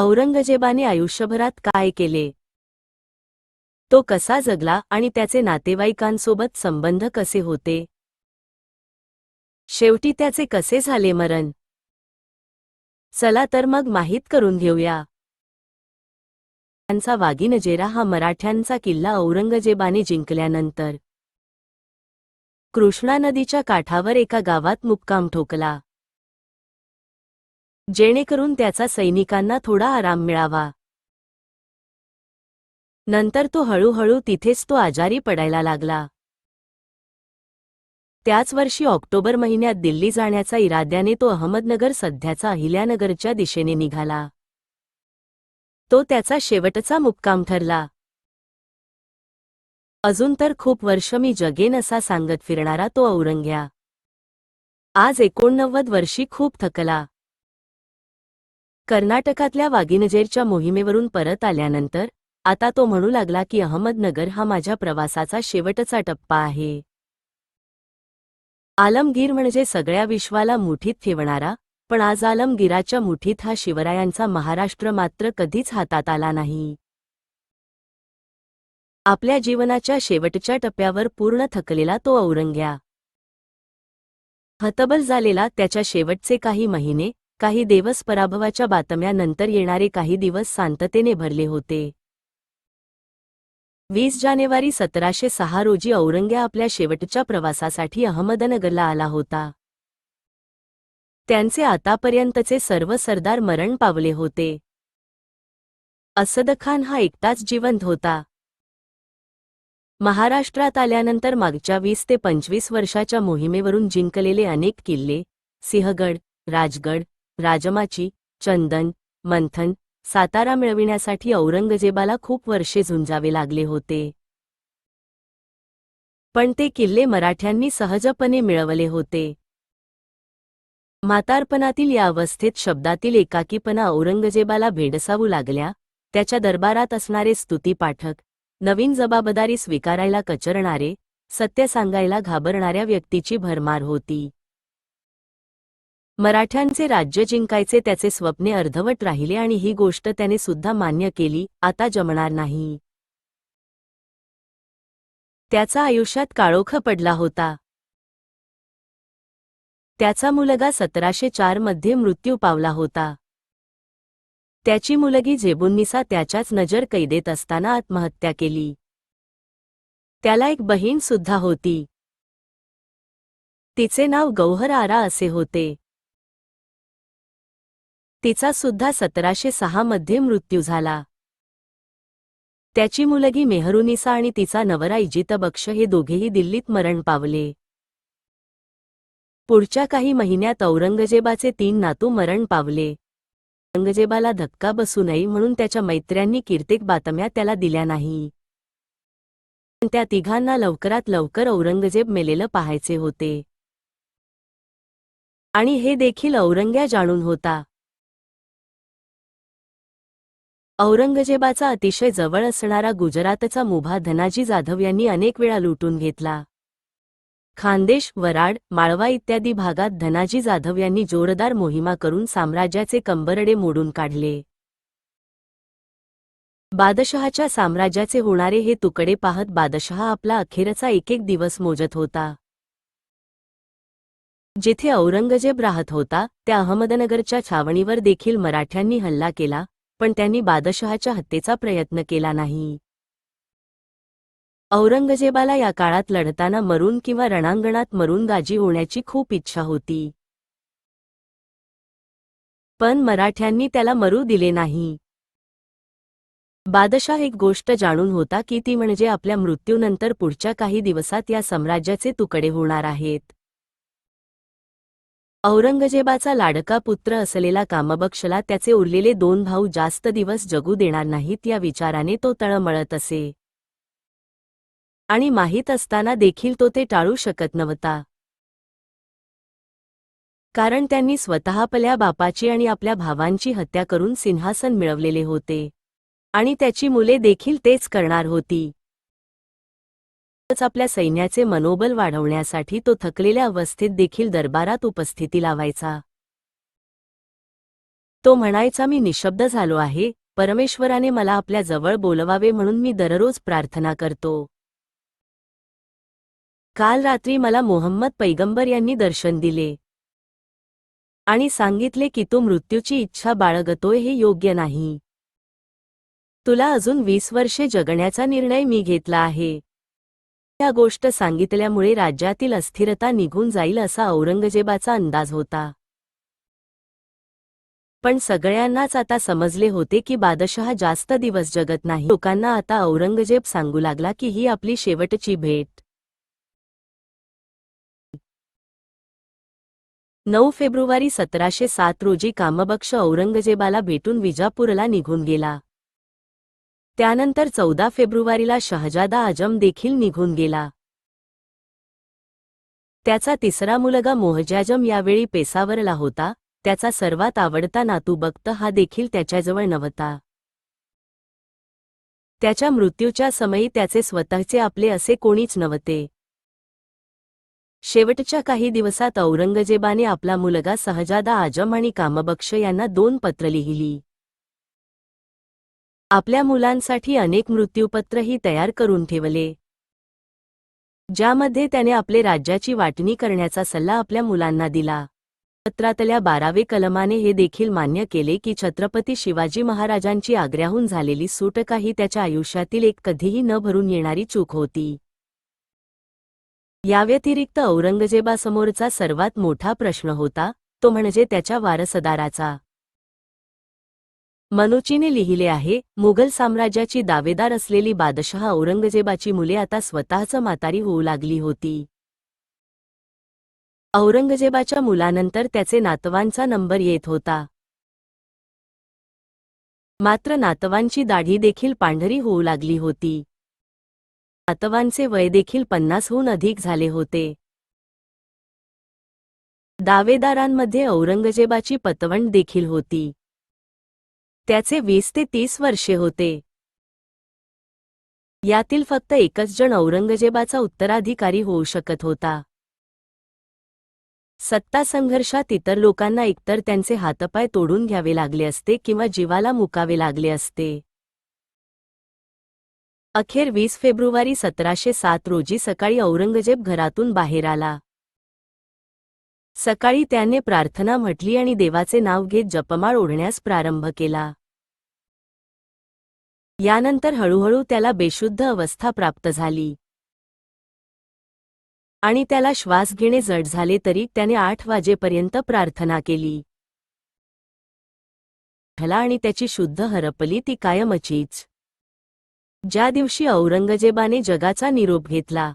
औरंगजेबाने आयुष्यभरात काय केले? तो कसा जगला आणि त्याचे नातेवाईकांसोबत संबंध कसे होते? शेवटी त्याचे कसे झाले मरण? चला तर मग माहीत करून घेऊया. त्यांचा वागिनजेरा हा मराठ्यांचा किल्ला औरंगजेबाने जिंकल्यानंतर. कृष्णा नदीच्या काठावर एका गावात मुक्काम ठोकला. जेणेकरून त्याचा सैनिकांना थोडा आराम मिळावा. नंतर तो हळूहळू तिथेच तो आजारी पडायला लागला. त्याच वर्षी ऑक्टोबर महिन्यात दिल्ली जाण्याचा इराद्याने तो अहमदनगर सध्याचा अहिल्यानगरच्या दिशेने निघाला. तो त्याचा शेवटचा मुक्काम ठरला. अजून तर खूप वर्ष मी जगेन असा सांगत फिरणारा तो औरंग्या. आज एकोणनव्वद वर्षी खूप थकला. कर्नाटकातल्या वागिनजेरच्या मोहिमेवरून परत आल्यानंतर आता तो म्हणू लागला की अहमदनगर हा माझ्या प्रवासाचा शेवटचा टप्पा आहे. आलमगीर म्हणजे सगळ्या विश्वाला मुठीत ठेवणारा पण आज आलमगीराच्या मुठीत हा शिवरायांचा महाराष्ट्र मात्र कधीच हातात आला नाही. आपल्या जीवनाच्या शेवटच्या टप्प्यावर पूर्ण थकलेला तो औरंग्या. हतबल झालेला त्याच्या शेवटचे काही महिने काही दिवस पराभवाच्या बातम्यानंतर येणारे काही दिवस शांततेने भरले होते. वीस जानेवारी सतराशे सहा रोजी औरंग्या आपल्या शेवटच्या प्रवासासाठी अहमदनगरला आला होता. त्यांचे आतापर्यंतचे सर्व सरदार मरण पावले होते. असदखान हा एकटाच जिवंत होता. महाराष्ट्रात आल्यानंतर मागच्या वीस ते पंचवीस वर्षाच्या मोहिमेवरून जिंकलेले अनेक किल्ले सिंहगड राजगड राजमाची चंदन मंथन सातारा मिळविण्यासाठी औरंगजेबाला खूप वर्षे झुंजावे लागले होते. पण ते किल्ले मराठ्यांनी सहजपणे मिळवले होते. म्हातारपणातील या अवस्थेत शब्दातील एकाकीपणा औरंगजेबाला भेडसावू लागल्या त्याच्या दरबारात असणारे स्तुतीपाठक नवीन जबाबदारी स्वीकारायला कचरणारे सत्य सांगायला घाबरणाऱ्या व्यक्तीची भरमार होती. मराठ्यांचे राज्य जिंकायचे त्याचे स्वप्ने अर्धवट राहिले आणि ही गोष्ट त्याने सुद्धा मान्य केली आता जमणार नाही. त्याचा आयुष्यात काळोख पडला होता. त्याचा मुलगा सतराशे चारमध्ये मृत्यू पावला होता. त्याची मुलगी जेबुन्निसा त्याच्याच नजर कैदेत असताना आत्महत्या केली. त्याला एक बहीण सुद्धा होती. तिचे नाव गौहर आरा असे होते. तिचा सुद्धा सतराशे सहा मध्ये मृत्यू झाला. त्याची मुलगी मेहरुनिसा आणि तिचा नवरा इजितबक्ष हे दोघेही दिल्लीत मरण पावले. पुढच्या काही महिन्यात औरंगजेबाचे तीन नातू मरण पावले. औरंगजेबाला धक्का बसू नये म्हणून त्याच्या मैत्र्यांनी कीर्तिक बातम्या त्याला दिल्या नाही. पण त्या तिघांना लवकरात लवकर औरंगजेब मेलेलं पाहायचे होते. आणि हे देखील औरंग्या जाणून होता. औरंगजेबाचा अतिशय जवळ असणारा गुजरातचा मुभा धनाजी जाधव यांनी अनेक वेळा लुटून घेतला. खानदेश वराड माळवा इत्यादी भागात धनाजी जाधव यांनी जोरदार मोहिमा करून साम्राज्याचे कंबरडे मोडून काढले. बादशहाच्या साम्राज्याचे होणारे हे तुकडे पाहत बादशहा आपला अखेरचा एक एक दिवस मोजत होता. जेथे औरंगजेब राहत होता त्या अहमदनगरच्या छावणीवर देखील मराठ्यांनी हल्ला केला पण त्यांनी बादशहाच्या हत्येचा प्रयत्न केला नाही. औरंगजेबाला या काळात लढताना मरून किंवा रणांगणात मरून गाजी होण्याची खूप इच्छा होती. पण मराठ्यांनी त्याला मरू दिले नाही. बादशाह एक गोष्ट जाणून होता की ती म्हणजे आपल्या मृत्यूनंतर पुढच्या काही दिवसात या साम्राज्याचे तुकडे होणार आहेत. औरंगजेबाचा लाडका पुत्र असलेला कामबक्षला त्याचे उरलेले दोन भाऊ जास्त दिवस जगू देणार नाहीत या विचाराने तो तळमळत असे. आणि माहीत असताना देखील तो ते टाळू शकत नव्हता. कारण त्यांनी स्वतःपल्या बापाची आणि आपल्या भावांची हत्या करून सिंहासन मिळवलेले होते. आणि त्याची मुले देखील तेच करणार होती. आपल्या सैन्याचे मनोबल वाढवण्यासाठी तो थकलेल्या अवस्थेत देखील दरबारात उपस्थिती लावायचा. तो म्हणायचा मी निशब्द झालो आहे. परमेश्वराने मला आपल्या जवळ बोलवावे म्हणून मी दररोज प्रार्थना करतो. काल रात्री मला मोहम्मद पैगंबर यांनी दर्शन दिले आणि सांगितले की तू मृत्यूची इच्छा बाळगतोय हे योग्य नाही. तुला अजून वीस वर्षे जगण्याचा निर्णय मी घेतला आहे. या गोष्ट सांगितल्यामुळे राज्यातील अस्थिरता निघून जाईल असा औरंगजेबाचा अंदाज होता. पण सगळ्यांनाच आता समजले होते की बादशहा जास्त दिवस जगत नाही. लोकांना आता औरंगजेब सांगू लागला की ही आपली शेवटची भेट. नऊ फेब्रुवारी सतराशे सात रोजी कामबक्ष औरंगजेबाला भेटून विजापूरला निघून गेला. त्यानंतर चौदा फेब्रुवारीला शहजादा आजम देखील निघून गेला. त्याचा तिसरा मुलगा मोहजाजम यावेळी पेसावरला होता त्याचा सर्वात आवडता नातू बक्त हा देखील त्याच्याजवळ नव्हता. त्याच्या मृत्यूच्या समयी त्याचे स्वतःचे आपले असे कोणीच नव्हते. शेवटच्या काही दिवसात औरंगजेबाने आपला मुलगा सहजादा आजम आणि कामबक्ष यांना दोन पत्र लिहिली. आपल्या मुलांसाठी अनेक मृत्यूपत्रही तयार करून ठेवले. ज्यामध्ये त्याने आपले राज्याची वाटणी करण्याचा सल्ला आपल्या मुलांना दिला. पत्रातल्या बारावे कलमाने हे देखील मान्य केले की छत्रपती शिवाजी महाराजांची आग्र्याहून झालेली सुटका ही त्याच्या आयुष्यातील एक कधीही न भरून येणारी चूक होती. याव्यतिरिक्त औरंगजेबासमोरचा सर्वात मोठा प्रश्न होता तो म्हणजे त्याच्या वारसदाराचा. मनुचीने लिहिले आहे मुघल साम्राज्याची दावेदार असलेली बादशहा औरंगजेबाची मुले आता स्वतःच म्हातारी होऊ लागली होती. औरंगजेबाच्या मुलानंतर त्याचे नातवांचा नंबर येत होता. मात्र नातवांची दाढी देखील पांढरी होऊ लागली होती. नातवांचे वय देखील पन्नासहून अधिक झाले होते. दावेदारांमध्ये औरंगजेबाची पतवण देखील होती. त्याचे वीस ते तीस वर्षे होते. यातील फक्त एकच जण औरंगजेबाचा उत्तराधिकारी होऊ शकत होता. सत्ता संघर्षात इतर लोकांना एकतर त्यांचे हातपाय तोडून घ्यावे लागले असते किंवा जीवाला मुकावे लागले असते. अखेर वीस फेब्रुवारी सतराशे सात रोजी सकाळी औरंगजेब घरातून बाहेर आला. सकाळी त्याने प्रार्थना म्हटली आणि देवाचे नाव घेत जपमाळ ओढण्यास प्रारंभ केला. यानंतर हळूहळू त्याला बेशुद्ध अवस्था प्राप्त झाली. आणि त्याला श्वास घेणे जड झाले तरी त्याने आठ वाजेपर्यंत प्रार्थना केली. झाला आणि त्याची शुद्ध हरपली ती कायमचीच. ज्या दिवशी औरंगजेबाने जगाचा निरोप घेतला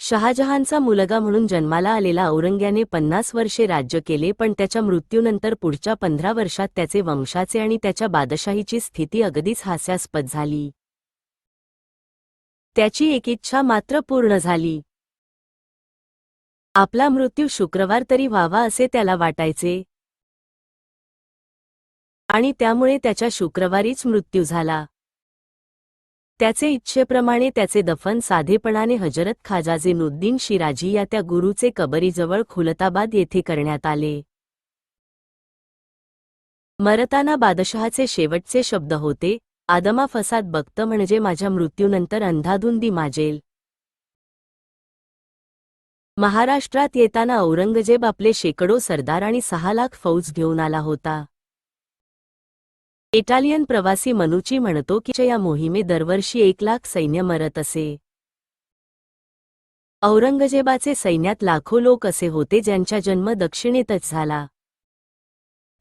शहाजहानचा मुलगा म्हणून जन्माला आलेला औरंग्याने पन्नास वर्षे राज्य केले पण त्याच्या मृत्यूनंतर पुढच्या पंधरा वर्षात त्याचे वंशाचे आणि त्याच्या बादशाहीची स्थिती अगदीच हास्यास्पद झाली. त्याची एक इच्छा मात्र पूर्ण झाली. आपला मृत्यू शुक्रवार तरी व्हावा असे त्याला वाटायचे. आणि त्यामुळे त्याच्या शुक्रवारीच मृत्यू झाला. त्याचे इच्छेप्रमाणे त्याचे दफन साधेपणाने हजरत खाजाजिनुद्दीन शिराजी या त्या गुरुचे कबरीजवळ खुलताबाद येथे करण्यात आले. मरताना बादशहाचे शेवटचे शब्द होते आदमा फसाद बघत म्हणजे माझ्या मृत्यूनंतर अंधाधुंदी माजेल. महाराष्ट्रात येताना औरंगजेब आपले शेकडो सरदार आणि सहा लाख फौज घेऊन आला होता. इटालियन प्रवासी मनुची म्हणतो की या मोहिमे दरवर्षी एक लाख सैन्य मरत असे. औरंगजेबाचे सैन्यात लाखो लोक असे होते ज्यांचा जन्म दक्षिणेतच झाला.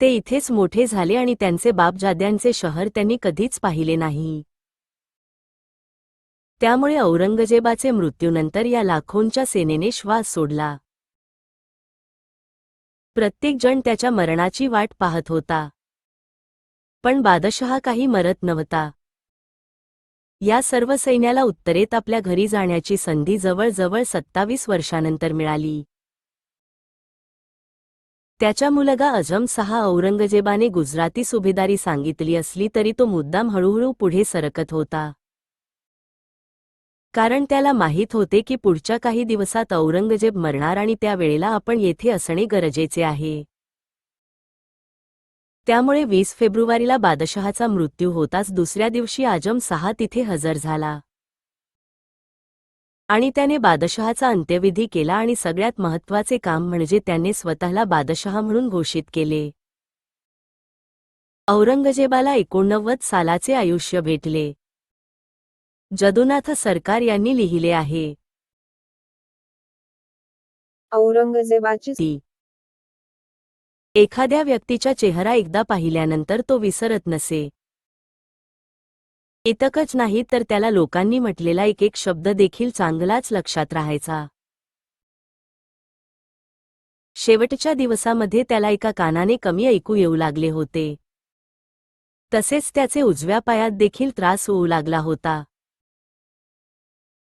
ते इथेच मोठे झाले आणि त्यांचे बापजाद्यांचे शहर त्यांनी कधीच पाहिले नाही. त्यामुळे औरंगजेबाचे मृत्यूनंतर या लाखोंच्या सेनेने श्वास सोडला. प्रत्येकजण त्याच्या मरणाची वाट पाहत होता. पण बादशहा काही मरत नव्हता. या सर्व सैन्याला उत्तरेत आपल्या घरी जाण्याची संधी जवळजवळ सत्तावीस वर्षानंतर मिळाली. त्याच्या मुलगा अजम सहा औरंगजेबाने गुजराती सुभेदारी सांगितली असली तरी तो मुद्दाम हळूहळू पुढे सरकत होता. कारण त्याला माहीत होते की पुढच्या काही दिवसात औरंगजेब मरणार आणि त्यावेळेला आपण येथे असणे गरजेचे आहे. त्यामुळे वीस फेब्रुवारीला बादशहाचा मृत्यू होताच दुसऱ्या दिवशी आजम सहा तिथे हजर झाला. आणि त्याने बादशहाचा अंत्यविधी केला आणि सगळ्यात महत्त्वाचे काम म्हणजे त्याने स्वतःला बादशहा म्हणून घोषित केले. औरंगजेबाला एकोणनव्वद सालाचे आयुष्य भेटले. जदुनाथ सरकार यांनी लिहिले आहे. औरंगजेबाची एखाद्या व्यक्तीचा चेहरा एकदा पाहिल्यानंतर तो विसरत नसे. इतकंच नाही तर त्याला लोकांनी म्हटलेला एक एक शब्द देखील चांगलाच लक्षात राहायचा. शेवटच्या दिवसामध्ये त्याला एका कानाने कमी ऐकू येऊ लागले होते. तसेच त्याचे उजव्या पायात देखील त्रास होऊ लागला होता.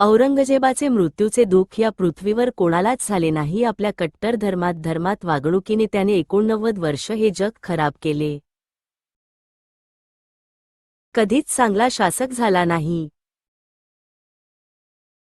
औरंगजेबाचे मृत्यूचे दुःख या पृथ्वीवर कोणालाच झाले नाही आपल्या कट्टर धर्मात धर्मात वागणुकीने त्याने एकोणनव्वद वर्ष हे जग खराब केले. कधीच चांगला शासक झाला नाही.